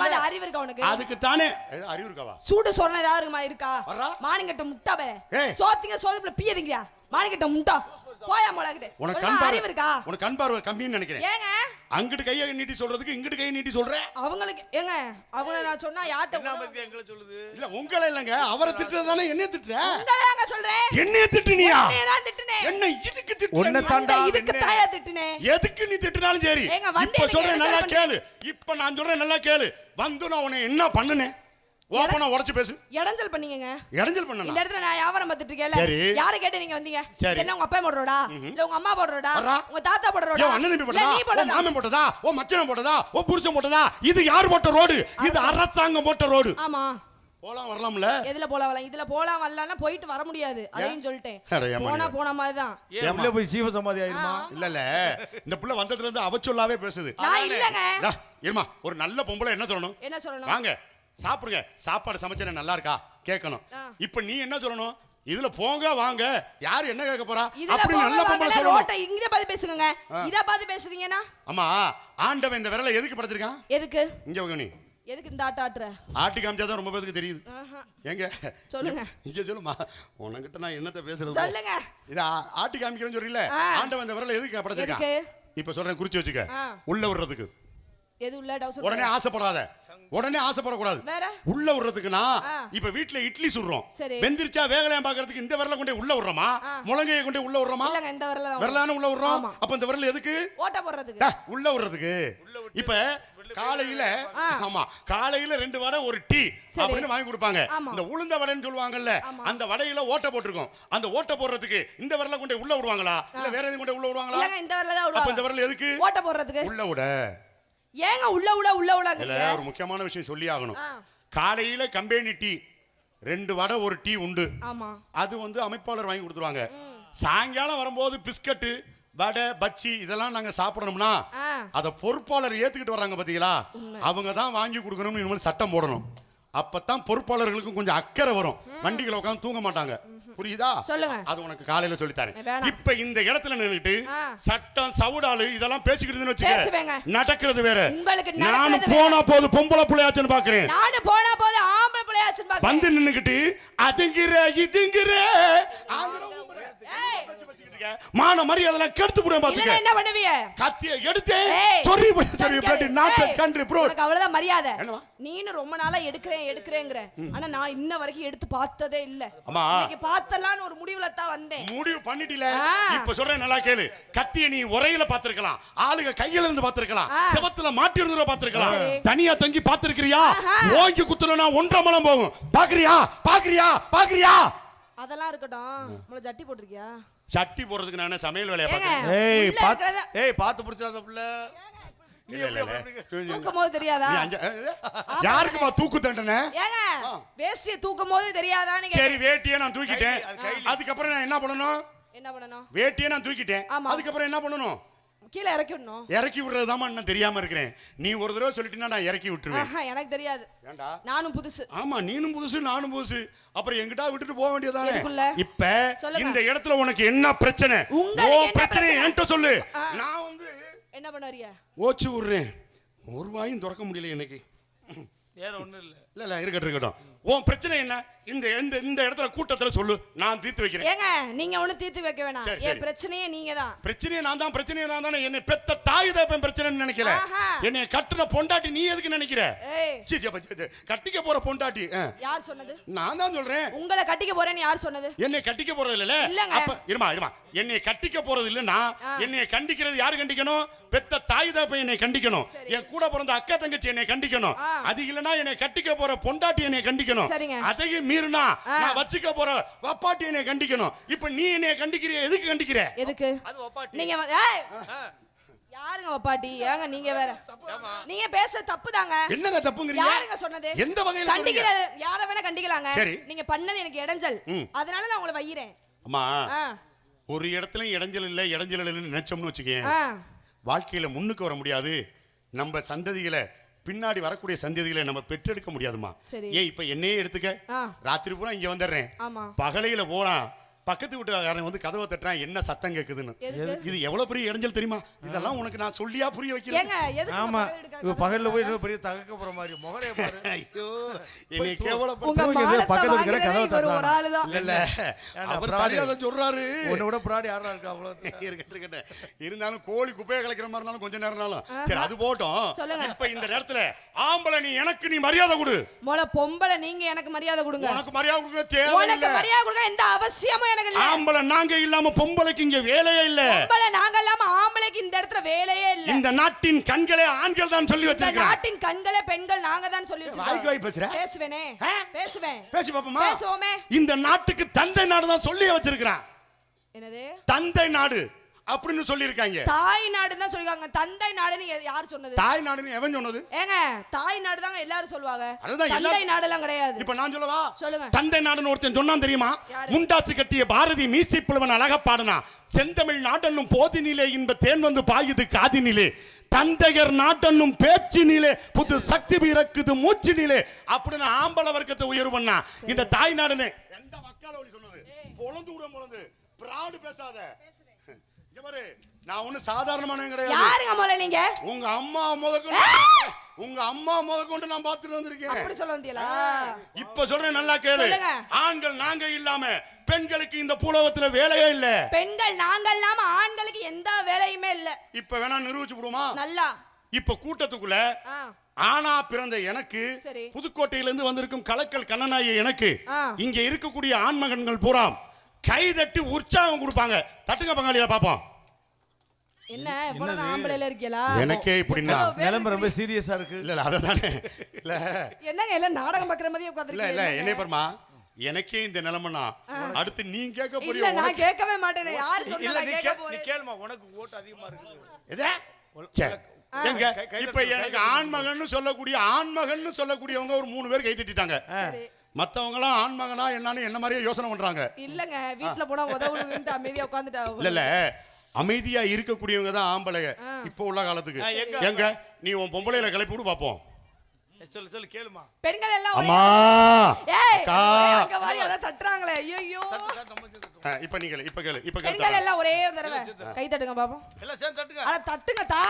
சொல்லுது அறிவு இருக்கா உனக்கு? அதுக்கு தானே அறிவு இருக்காவா? சூடு சொரணை ஏதாவது இருக்குமா இருக்கா. மானிங்கட்ட முட்டாவே. சோத்திங்க சோதப்புல பீயதிங்கயா மானிங்கட்ட முட்டா. போயா மொளகிட்டு உனக்கு கண் பார்வை இருக்கா உனக்கு கண் பார்வை கம்மின்னு நினைக்கிறேன். ஏங்க? அங்கிட்டு கையை நீட்டி சொல்றதுக்கு இங்கிட்டு கையை நீட்டி சொல்ற? அவங்களுக்கு ஏங்க அவங்கள நான் சொன்னா என்ன யார்ட்ட பத்தி எங்களை சொல்லுது? இல்ல உங்களை இல்லங்க. அவரை திட்டுறது தானே என்னைய திட்டுற? உங்களையாங்க சொல்றேன். என்னைய திட்டுனியா? நான் திட்டுனேன். என்ன இதுக்கு உன்னை நீ? தாண்டா இதுக்கு. தாயா திட்டுனேன். எதுக்கு நீ திட்டுனாலும் சரி. ஏங்க, வந்து இப்ப சொல்றேன் நல்லா கேளு. இப்ப நான் சொல்றேன் நல்லா கேளு. வந்து நான் உன்னை என்ன பண்ணுனேன்? ஓப்பனா உடைச்சு பேசு. இடைஞ்சல் பண்ணீங்க இடைஞ்சல் இந்த பண்ணனா இடத்துல நான் வியாபாரம் பார்த்துட்டு இருக்கேன்ல. சரி. யாரை கேட்டு நீங்க வந்தீங்க? சரி. என்ன உங்க அப்பா போடுறோடா இல்ல உங்க அம்மா போடுறோடா. உங்க தாத்தா போடுறோடா அண்ணன் தம்பி போட்டதா நீ ஓ போடுறதா? மாமன் போட்டதா ஓ மச்சனம் போட்டதா ஓ புருஷன் போட்டதா இது யார் போட்ட ரோடு? இது அரசாங்கம் போட்ட ரோடு. ஆமா. போலாம் வரலாம்ல. எதுல போலாம் வரலாம்? இதுல போலாம் வரலாம்னா போயிட்டு வர முடியாது. அதையும் சொல்லிட்டேன். போனா? போன மாதிரி தான். உள்ள போய் சீவ சமாதி ஆயிருமா? இல்ல இல்ல. இந்த புள்ள வந்ததுல இருந்து அவச்சொல்லாவே பேசுது. நான் இல்லங்க. இருமா ஒரு நல்ல பொம்பளை என்ன சொல்லணும்? என்ன சொல்லணும்? வாங்க. சாப்பிடுங்க. சாப்பாடு சமைச்சேன் நல்லா இருக்கா கேட்கணும். இப்ப நீ என்ன சொல்லணும்? இதுல போங்க வாங்க. யாரு என்ன கேட்க போறா? அப்படின்னு நல்ல பொம்பளை சொல்லணும். இங்க பார்த்து பேசுங்க இத பார்த்து பேசுறீங்கன்னா? ஆமா ஆண்டவன் இந்த விரலை எதுக்கு படைச்சிருக்கான்? எதுக்கு? இங்க வாங்க நீ. எதுக்கு இந்த ஆட்ட ஆட்டுற? ஆட்டி காமிச்சாதான் ரொம்ப பேருக்கு தெரியுது. எங்க? சொல்லுங்க. இங்க சொல்லுமா உனக்கிட்ட நான் என்னத்த பேசுறது? சொல்லுங்க. இது ஆட்டி காமிக்கிறேன்னு ஆ. ஆண்டவன் இந்த விரலை எதுக்கு படைச்சிருக்கான்? எதுக்கு? இப்ப சொல்றேன் குறிச்சு வச்சுக்க. உள்ள விடுறதுக்கு. உடனே ஆசைப்படாத. உடனே ஆசைப்படக்கூடாது. வேற? உள்ள விடுறதுக்குன்னா ஆ. இப்ப வீட்ல இட்லி சுடுறோம். வெந்திரிச்சா வேகலையா பாக்குறதுக்கு இந்த விரல கொண்டு உள்ள விடுறோமா. முழங்கையை கொண்டு உள்ள விடுறோமா? இல்லங்க இந்த வரல தான் விரலான உள்ள விடுறோம். அப்ப இந்த விரல் எதுக்கு? ஓட்ட போடுறதுக்கு. உள்ள விடுறதுக்கு. இப்ப காலையில. ஆமா காலையில ரெண்டு வடை ஒரு டீ. அப்படின்னு வாங்கி கொடுப்பாங்க. இந்த உளுந்த வடைன்னு சொல்லுவாங்கல்ல. அந்த வடையில ஓட்டை போட்டிருக்கும். அந்த ஓட்டை போடுறதுக்கு இந்த விரல கொண்டு உள்ள விடுவாங்களா? இல்ல வேற எதுவும் கொண்டு உள்ள விடுவாங்களா? இல்லங்க இந்த வரல தான் அப்ப இந்த விரல் எதுக்கு? ஓட்ட போடுறதுக்கு. உள்ள விட. ஏங்க உள்ள உள்ள உள்ள உள்ளங்க ஒரு முக்கியமான விஷயம் சொல்லி ஆகணும். காலையில கம்பெனி டீ ரெண்டு வடை ஒரு டீ உண்டு. ஆமா. அது வந்து அமைப்பாளர் வாங்கி கொடுத்துருவாங்க. சாயங்காலம் வரும்போது பிஸ்கட்டு வடை பச்சி இதெல்லாம் நாங்க சாப்பிடணும்னா அத பொறுப்பாளர் ஏத்துக்கிட்டு வர்றாங்க பாத்தீங்களா? அவங்க தான் வாங்கி கொடுக்கணும்னு இனிமேல் சட்டம் போடணும். அப்பதான் பொறுப்பாளர்களுக்கும் கொஞ்சம் அக்கறை வரும். வண்டிகளை உட்காந்து தூங்க மாட்டாங்க. புரியுதா சொல்லுங்க. அது உனக்கு காலையில சொல்லித்தரேன் வேணாம். இப்ப இந்த இடத்துல நின்னுட்டு. சட்டம் சவுடாலு இதெல்லாம் பேசிக்கிட்டு. வச்சுக்க நடக்கிறது வேற உங்களுக்கு நான் போனா போது பொம்பளை பிள்ளையாச்சுன்னு பாக்குறேன் நானு போனா போது ஆம்பளை பிள்ளையாச்சுன்னு வந்து நின்னுக்கிட்டு அதுங்கிற இதுங்கிற மான மரியாதை கெடுத்து போடுவேன் பாத்துக்க. என்ன பண்ணுவீங்க கத்திய எடுத்து சொறி ஏய். Blood not. Country bro. உனக்கு அவ்வளவுதான் மரியாதை. என்னவா? நீனு ரொம்ப நாளா எடுக்கிறேன் எடுக்கிறேங்கிற. ஆனா நான் இன்ன வரைக்கும் எடுத்து பார்த்ததே இல்ல. இன்னைக்கு பார்த்தலான்னு ஒரு முடிவுல தான் வந்தேன். முடிவு பண்ணிட்டீல. இப்ப சொல்றேன் நல்லா கேளு. கத்திய நீ உரையில பாத்திருக்கலாம் ஆளுக கையில இருந்து பாத்திருக்கலாம். செவத்துல மாட்டி இருந்து பாத்திருக்கலாம் சரி. தனியா தங்கி பாத்திருக்கிறியா. ஓங்கி குத்துனா ஒன்றரை மலம் போகும். பாக்குறியா? பாக்குறியா? பாக்குறியா? அதெல்லாம் இருக்கட்டும். உங்களை ஜட்டி போட்டிருக்கியா? சட்டி போடுறதுக்கு நான் சமையல் வேலையா பாக்குறேன் ஏய் உள்ள பாத்து இருக்கிறத ஏய் பாத்து புடிச்சாத புள்ள. நீ இல்ல, இல்ல, எப்படி இல்ல. அப்படி- தூக்கும் போது தெரியாதா? நீ அஞ்ச- யாருக்குமா தூக்கு தண்டனை? ஏங்க வேஷ்டியை தூக்கும் போது தெரியாதான்னு கேட்டேன். சரி வேட்டியை நான் தூக்கிட்டேன். அது கைலி. அதுக்கப்புறம் நான் என்ன பண்ணணும்? என்ன பண்ணணும்? வேட்டியை நான் தூக்கிட்டேன். ஆமா. அதுக்கப்புறம் என்ன பண்ணணும்? கீழே இறக்கி விடணும். இறக்கி விடுறதுதாம்மா இன்னும் தெரியாம இருக்கிறேன். நீ ஒரு தடவை சொல்லிட்டீங்கன்னா நான் இறக்கி விட்டுருவேன். எனக்கு தெரியாது. ஏண்டா? நானும் புதுசு. ஆமா நீனும் புதுசு நானும் புதுசு. அப்புறம் எங்கிட்டா விட்டுட்டு போக வேண்டியதானே? இப்ப. இந்த இடத்துல உனக்கு என்ன பிரச்சனை? என்ன பிரச்சனை? என்கிட்ட சொல்லு. நான் வந்து என்ன பண்ண வரியா ஓச்சு விடுறேன். ஒரு வாயும் திறக்க முடியல எனக்கு. வேற ஒண்ணும் இல்ல. இல்ல இல்ல இருக்கட்டும் இருக்கட்டும். உன் பிரச்சனை என்ன? இந்த இந்த இந்த இடத்துல கூட்டத்துல சொல்லு. நான் தீர்த்து வைக்கிறேன். ஏங்க நீங்க ஒண்ணும் தீர்த்து வைக்க வேணாம். சரி, என் சரி. பிரச்சனையே நீங்க தான் பிரச்சனையே நான் தான் பிரச்சனையே நான் தானே. என்னை பெத்த தாய் தான் பிரச்சனைன்னு நினைக்கல. ஆஹா. என்னை கட்டுன பொண்டாட்டி நீ எதுக்கு நினைக்கிற? ஏய். சீ, சீ, அப்ப, சீ, சீ, கட்டிக்க போற பொண்டாட்டி ஆ. யார் சொன்னது? நான் தான் சொல்றேன். உங்களை கட்டிக்க போறேன்னு யார் சொன்னது? என்னை கட்டிக்க போறது இல்ல இல்லங்க. அப்ப இருமா இருமா. என்னை கட்டிக்க போறது இல்லன்னா. என்னை கண்டிக்கிறது யாரு கண்டிக்கணும்? பெத்த தாய் தான் என்னை கண்டிக்கணும். என் கூட பிறந்த அக்கா தங்கச்சி என்னை கண்டிக்கணும். அது இல்லனா என்னை கட்டிக்க போற பொண்டாட்டி என்னை கண்டிக்கணும். சரிங்க. அதையும் மீறினா. நான் வச்சுக்க போற வப்பாட்டி என்னை கண்டிக்கணும். இப்ப நீ என்னை கண்டிக்கிறிய? எதுக்கு கண்டிக்கிற? எதுக்கு? நீங்க. யாருங்க வப்பாட்டி? ஏங்க நீங்க வேற. நீங்க பேச தப்பு தாங்க என்னங்க தப்புங்கிறீங்க? யாருங்க சொன்னது? எந்த வகையில கண்டிக்கிறது யார வேணா கண்டிக்கலாங்க. சரி. நீங்க பண்ணது எனக்கு இடைஞ்சல். அதனால நான் உங்களை வையிறேன். அம்மா ஒரு இடத்துல இடைஞ்சல் இல்ல இடைஞ்சல் இல்லைன்னு நினைச்சோம்னு வச்சுக்கேன் வாழ்க்கையில முன்னுக்கு வர முடியாது. நம்ம சந்ததிகளை பின்னாடி வரக்கூடிய சந்ததிகளை நம்ம பெற்றெடுக்க முடியாதுமா. ஏன் இப்ப என்னையே எடுத்துக்க? ராத்திரி பூரா இங்க வந்துடுறேன். பகலையில போனா பக்கத்து வீட்டுக்காரன் வந்து கதவை தட்டுறான் என்ன சத்தம் கேக்குதுன்னு? இது எவ்வளவு பெரிய இடைஞ்சல் தெரியுமா? இதெல்லாம் உனக்கு நான் சொல்லியா புரிய வைக்கிறேன் ஏங்க எதுக்கு ஆமா. இவ பகல்ல போய் பெரிய தகக்க போற மாதிரி முகரே பாரு. ஐயோ என்னை கேவலப்படுத்த பக்கத்துல இருக்கிற கதவை தட்டுறானா? ஆளுதான். இல்ல அவர்? சரியா தான் சொல்றாரு. உன்னை விட பிராடி யாரா இருக்கா அவ்வளவு? இருக்கட்டும். இருந்தாலும் கோழி குப்பையை கலைக்கிற மாதிரி இருந்தாலும் கொஞ்ச நேரம்னாலும் சரி அது போட்டும். இப்ப இந்த நேரத்துல ஆம்பளை நீ எனக்கு நீ மரியாதை கொடு. மொள பொம்பளை நீங்க எனக்கு மரியாதை கொடுங்க. உனக்கு மரியாதை கொடுக்க உனக்கு தேவையில்லை மரியாதை கொடுங்க எந்த அவசியமும் எனக்கு இல்ல ஆம்பளை நாங்க இல்லாம பொம்பளைக்கு இங்க வேலையே இல்ல. பொம்பளை நாங்க இல்லாம ஆம்பளைக்கு இந்த இடத்துல வேலையே இல்ல. இந்த நாட்டின் கண்களே ஆண்கள் தான் சொல்லி வச்சிருக்காங்க நாட்டின் கண்களே பெண்கள் நாங்க தான் சொல்லி வாய்க்கு வாய் வச்சிருக்கோம் பேசுற. பேசுவேனே? பேசுவேன். பேசி பாப்போமா பேசுவோமே. இந்த நாட்டுக்கு தந்தை நாடு தான் சொல்லி வச்சிருக்கிறான். என்னது? தந்தை நாடு. அப்படின்னு சொல்லியிருக்காங்க. தாய் நாடுன்னு தான் சொல்லிருக்காங்க தந்தை நாடுன்னு யார் சொன்னது? தாய் நாடுன்னு எவன் சொன்னது? ஏங்க தாய் நாடு தாங்க எல்லாரும் சொல்லுவாங்க. தந்தை நாடெல்லாம் கிடையாது. இப்ப நான் சொல்லவா? சொல்லுங்க. தந்தை நாடுன்னு ஒருத்தன் சொன்னான் தெரியுமா? யாரு? முண்டாசு கட்டிய பாரதி மீசி புலவன் அழகா பாடுனா செந்தமிழ் நாட்டன்னும் போதினிலே இன்ப தேன் வந்து பாயுது காதினிலே. தந்தையர் நாட்டன்னும் பேச்சினிலே புது சக்தி பிறக்குது மூச்சினிலே. அப்படின்னு ஆம்பள வர்க்கத்தை உயர்வு பண்ணா இந்த தாய் நாடுன்னு எந்த வக்கால சொன்னது? பொழந்து விட பொழந்து. பிராடு பேசாத. நான் ஒண்ணு சாதாரணமான கிடையாது. யாருங்க முதல்ல நீங்க? உங்க அம்மா முதற்கொண்டு உங்க அம்மா முதற்கொண்டு நான் பார்த்துட்டு வந்திருக்கேன். அப்படி சொல்ல வந்தீங்களா இப்ப சொல்றேன் நல்லா கேளு. சொல்லுங்க. ஆண்கள் நாங்க இல்லாம பெண்களுக்கு இந்த பூலோகத்துல வேலையே இல்ல. பெண்கள் நாங்க இல்லாம ஆண்களுக்கு எந்த வேலையுமே இல்ல. இப்ப வேணா நிரூபிச்சு விடுமா நல்லா. இப்ப கூட்டத்துக்குள்ள ஆனா பிறந்த எனக்கு. புதுக்கோட்டையிலிருந்து வந்திருக்கும் கலக்கல் கண்ணனாய எனக்கு. இங்க இருக்கக்கூடிய ஆண்மகன்கள் பூரா கை தட்டி உற்சாகம் கொடுப்பாங்க. தட்டுங்க பங்காளியில பாப்போம் என்ன இவ்வளவு ஆம்பளைல இருக்கீங்களா எனக்கே இப்படின்னா. நிலைமை ரொம்ப? சீரியஸா இருக்கு. இல்ல இல்ல அததானே. இல்ல. என்னங்க எல்லாம் நாடகம் பாக்குற மாதிரி இல்ல உட்கார்ந்திருக்கீங்க இல்ல என்ன பருமா எனக்கே இந்த நிலைமைனா அடுத்து நீ கேட்க இல்ல போறிய நான் கேட்கவே மாட்டேன். யாரு இல்ல சொன்னா கேட்க கே- நீ போறேன்? கேளுமா உனக்கு ஓட்டு அதிகமா இருக்கு எதே? சே. எங்க? கை- கை இப்ப எனக்கு. ஆண்மகன்னு சொல்லக்கூடிய ஆண்மகன்னு சொல்லக்கூடியவங்க ஒரு மூணு பேர் கை தட்டிட்டாங்க. சரி மத்தவங்க எல்லாம் ஆண்மகனா என்னன்னு என்ன மாதிரியே யோசனை பண்றாங்க. இல்லங்க வீட்ல போனா உதவுன்னு அமைதியா உட்கார்ந்துட்டா இல்ல இல்ல அமைதியா இருக்கக்கூடியவங்க தான் ஆம்பளைங்க இப்போ உள்ள காலத்துக்கு. எங்க? எங்க? நீ உன் பொம்பளையில கிளப்பி விடு பாப்போம். சொல்லு சொல்லு கேளுமா. பெண்கள் எல்லாம் அம்மா! ஏய். அங்க வாரி அத தட்டுறாங்களே. ஐயோ இப்ப நீ கேளு இப்ப கேளு இப்ப பெண்கள் கேளு எல்லாம் ஒரே ஒரு தடவை. கை தட்டுங்க பாப்போம். எல்லாம் சேர்ந்து தட்டுங்க. அட தட்டுங்க தா.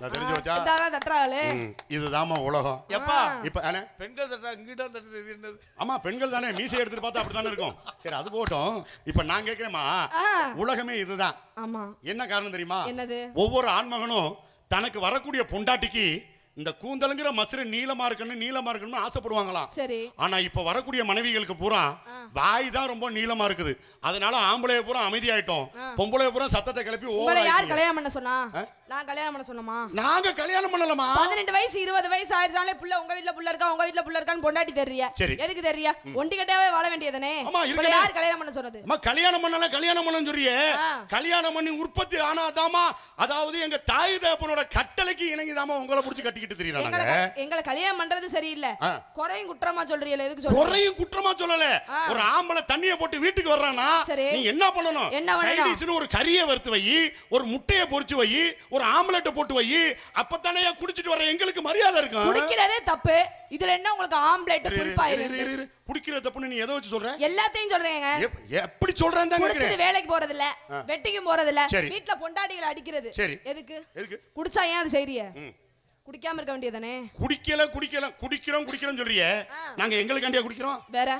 நான் தெரிஞ்சு வச்சா? இதான் தட்டுறாங்களே. இதுதாம்மா உலகம். எப்பா? இப்ப அண்ணே. பெண்கள் தட்டா இங்கிட்ட தட்டுது இது என்னது? ஆமா பெண்கள் தானே மீசை எடுத்துட்டு பார்த்தா அப்படித்தானே இருக்கும். சரி அது போட்டும் இப்ப நான் கேக்குறேம்மா. ஆ. உலகமே இதுதான். ஆமா. என்ன காரணம் தெரியுமா? என்னது? ஒவ்வொரு ஆண்மகனும் தனக்கு வரக்கூடிய பொண்டாட்டிக்கு இந்த கூந்தலுங்கிற மசுறு நீளமா இருக்கணும் நீளமா இருக்கணும்னு ஆசைப்படுவாங்களாம். சரி. ஆனா இப்ப வரக்கூடிய மனைவிகளுக்கு பூரா வாய் தான் ரொம்ப நீளமா இருக்குது. அதனால ஆம்பளைய பூரா அமைதியாயிட்டோம். பொம்பளைய பூரா சத்தத்தை கிளப்பி உங்களை யார் கல்யாணம் பண்ண சொன்னா? நான் கல்யாணம் பண்ண சொன்னமா நாங்க கல்யாணம் பண்ணலமா பதினெட்டு வயசு இருபது வயசு ஆயிடுச்சாலே புள்ள உங்க வீட்ல புள்ள இருக்கா உங்க வீட்ல புள்ள இருக்கான்னு பொண்டாட்டி தெரியறியா சரி. எதுக்கு தெரியறியா ஒண்டி கட்டாவே வாழ வேண்டியதானே உங்களை. யார் கல்யாணம் பண்ண சொன்னது? அம்மா கல்யாணம் பண்ணல கல்யாணம் பண்ண சொல்றியே. கல்யாணம் பண்ணி உற்பத்தி ஆனாதாமா அதாவது எங்க தாய் தகப்பனோட கட்டளைக்கு இணங்கிதாமா உங்களை புடிச்சு கட்டிக்கிட்டு தெரியறாங்க எங்களை கல்யாணம் பண்றது சரியில்லை. குறையும் குற்றமா சொல்றீங்களா எதுக்கு சொல்றீங்க குறையும் குற்றமா சொல்லல. ஒரு ஆம்பளை தண்ணிய போட்டு வீட்டுக்கு வர்றானா சரி. நீ என்ன பண்ணணும் என்ன பண்ணணும்? ஒரு கறியை வறுத்து வை ஒரு முட்டைய பொரிச்சு வை ஒரு ஆம்லெட்டை போட்டு வை அப்பத்தானே குடிச்சிட்டு வர எங்களுக்கு மரியாதை இருக்கும் குடிக்கிறதே தப்பு இதுல என்ன உங்களுக்கு ஆம்லெட் இரு. குடிக்கிற தப்புன்னு நீ எதை வச்சு சொல்ற எல்லாத்தையும் சொல்றேங்க எப்- எப்படி சொல்றேன்னு தான் குடிச்சிட்டு வேலைக்கு போறது இல்ல வெட்டிக்கும் போறது இல்ல. வீட்ல பொண்டாட்டிகளை அடிக்கிறது. எதுக்கு எதுக்கு குடிச்சா ஏன் அது செய்றிய. குடிக்காம இருக்க வேண்டியதானே குடிக்கல குடிக்கல குடிக்கிறோம் குடிக்கிறோம் சொல்றியே. நாங்க எங்களுக்காண்டியா குடிக்கிறோம்? வேற?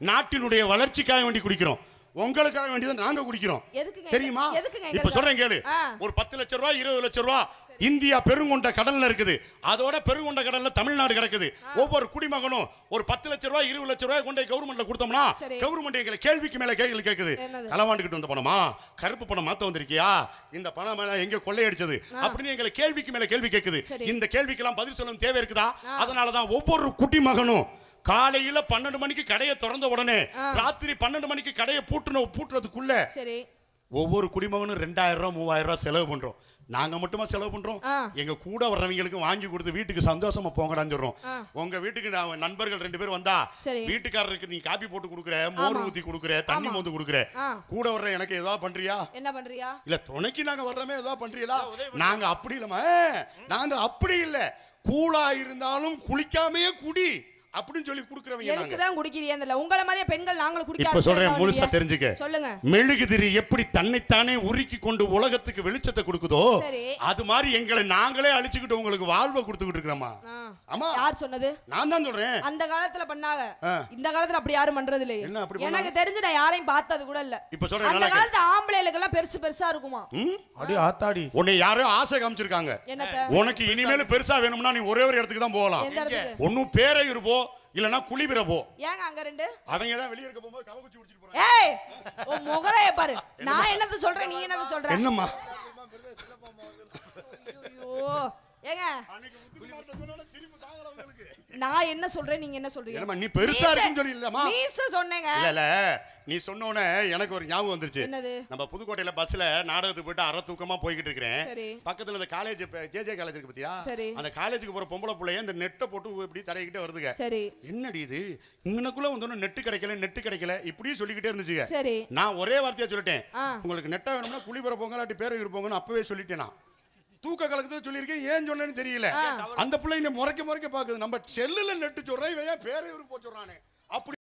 நாட்டினுடைய வளர்ச்சிக்காக வேண்டி குடிக்கிறோம். உங்களுக்காக வேண்டியதான் நாங்க குடிக்கிறோம். தெரியுமா? இப்ப? சொல்றேன் கேளு. ஒரு பத்து லட்சம் ரூபாய் இருபது லட்சம் ரூபாய் இந்தியா பெருங்கொண்ட கடல்ல இருக்குது. அதோட பெருங்கொண்ட கடல்ல தமிழ்நாடு கிடக்குது. ஒவ்வொரு குடிமகனும் ஒரு பத்து லட்சம் ரூபாய் இருபது லட்சம் ரூபாய் கொண்டு கவர்மெண்ட்ல கொடுத்தோம்னா. கவர்மெண்ட் எங்களை கேள்விக்கு மேல கேள்வி கேக்குது. என்னது? களவாண்டுகிட்டு வந்த பணமா கருப்பு பணம் மாத்த வந்திருக்கியா? இந்த பணம் எங்க கொள்ளையடிச்சது? அப்படின்னு எங்களை கேள்விக்கு மேல கேள்வி கேக்குது. சரி. இந்த கேள்விக்கெல்லாம் பதில் சொல்லணும் தேவை இருக்குதா? அதனாலதான் ஒவ்வொரு குடிமகனும் காலையில பன்னெண்டு மணிக்கு கடையை திறந்த உடனே ராத்திரி பன்னெண்டு மணிக்கு கடையை பூட்டுன பூட்டுறதுக்குள்ள சரி. ஒவ்வொரு குடிமகனும் ரெண்டாயிரம் ரூபாய் மூவாயிரம் ரூபாய் செலவு பண்றோம். நாங்க மட்டுமா செலவு பண்றோம். எங்க கூட வர்றவங்களுக்கு வாங்கி கொடுத்து வீட்டுக்கு சந்தோஷமா போங்கடான்னு சொல்றோம். உங்க வீட்டுக்கு நான் நண்பர்கள் ரெண்டு பேர் வந்தா சரி. வீட்டுக்காரருக்கு நீ காப்பி போட்டு கொடுக்குற மோர் ஊத்தி கொடுக்குற தண்ணி மோந்து கொடுக்குற. கூட வர்ற எனக்கு ஏதாவது பண்றியா? என்ன பண்றியா? இல்ல துணைக்கு நாங்க வர்றோமே ஏதாவது பண்றீங்களா நாங்க அப்படி இல்லமா நாங்க அப்படி இல்ல. கூலா இருந்தாலும் குளிக்காமையே குடி. அப்படின்னு சொல்லி குடுக்குறவங்க நாங்க. தான் குடிக்கிறீங்க தெரியல உங்கள மாதிரியே பெண்கள் நாங்களும் குடிக்க இப்ப சொல்றேன் முழுசா. தெரிஞ்சுக்க. சொல்லுங்க. மெழுகுதிரி எப்படி தன்னைத்தானே உருக்கி கொண்டு உலகத்துக்கு வெளிச்சத்தை கொடுக்குதோ. அது மாதிரி எங்களை நாங்களே அழிச்சுக்கிட்டு உங்களுக்கு வாழ்வை கொடுத்துக்கிட்டு இருக்கிறோமா. ஆமா. யார் சொன்னது? நான் தான் சொல்றேன். அந்த காலத்துல பண்ணாங்க. இந்த காலத்துல அப்படி யாரும் பண்றது இல்லையே. என்ன அப்படி எனக்கு தெரிஞ்சு நான் யாரையும் பார்த்தது கூட இல்ல. இப்ப சொல்றேன் அந்த. காலத்து ஆம்பளைகளுக்கு எல்லாம் பெருசு பெருசா இருக்குமா? அடி ஆத்தாடி. உன்னை யாரோ ஆசை காமிச்சிருக்காங்க. உனக்கு இனிமேல் பெருசா வேணும்னா நீ ஒரே ஒரு இடத்துக்கு தான் போகலாம். ஒன்னும் பேரையூர் போ. இல்லனா குளிபிர போ. ஏங்க அங்க ரெண்டு? அவங்க தான் வெளியே இருக்க போகும்போது கவகுச்சி குடிச்சிட்டு போறாங்க. ஏய் உன் முகரைய பாரு. நான் என்னது சொல்றேன் நீ என்னது சொல்ற? என்னம்மா? ஐயோ. ஏங்க. நான் என்ன சொல்றேன் நீங்க என்ன சொல்றீங்க? நீ பெருசா இருக்குன்னு சொல்லி இல்லம்மா மீசை சொன்னேங்க. இல்ல இல்ல. நீ சொன்ன உடனே எனக்கு ஒரு ஞாபகம் வந்துருச்சு. என்னது? நம்ம புதுக்கோட்டையில பஸ்ல நாடகத்துக்கு போயிட்டு அரை தூக்கமா போய்கிட்டு இருக்கிறேன். சரி. பக்கத்துல இந்த காலேஜ் ஜேஜே காலேஜ் இருக்கு பாத்தியா. அந்த காலேஜுக்கு போற பொம்பளை பிள்ளைய இந்த நெட்டை போட்டு இப்படி தடையிக்கிட்டே வருதுங்க. சரி. என்னடி இது? இங்கனக்குள்ள வந்தோன்னு நெட்டு கிடைக்கல நெட்டு கிடைக்கல. இப்படியே சொல்லிக்கிட்டே இருந்துச்சுங்க. சரி. நான் ஒரே வார்த்தையா சொல்லிட்டேன். உங்களுக்கு நெட்டா வேணும்னா குளிபுற போங்க இல்லாட்டி பேர் இருப்போங்கன்னு அப்பவே சொல்லிட்டேன் நான். தூக்க கலக்கத்துல சொல்லியிருக்கேன் ஏன் சொன்னேன்னு தெரியல. அந்த பிள்ளை முறைக்க முறைக்க பாக்குது நம்ம செல்லுல நெட்டு சொல்றேன் இவன் பேரை இவருக்கு போச்சுறானே அப்படி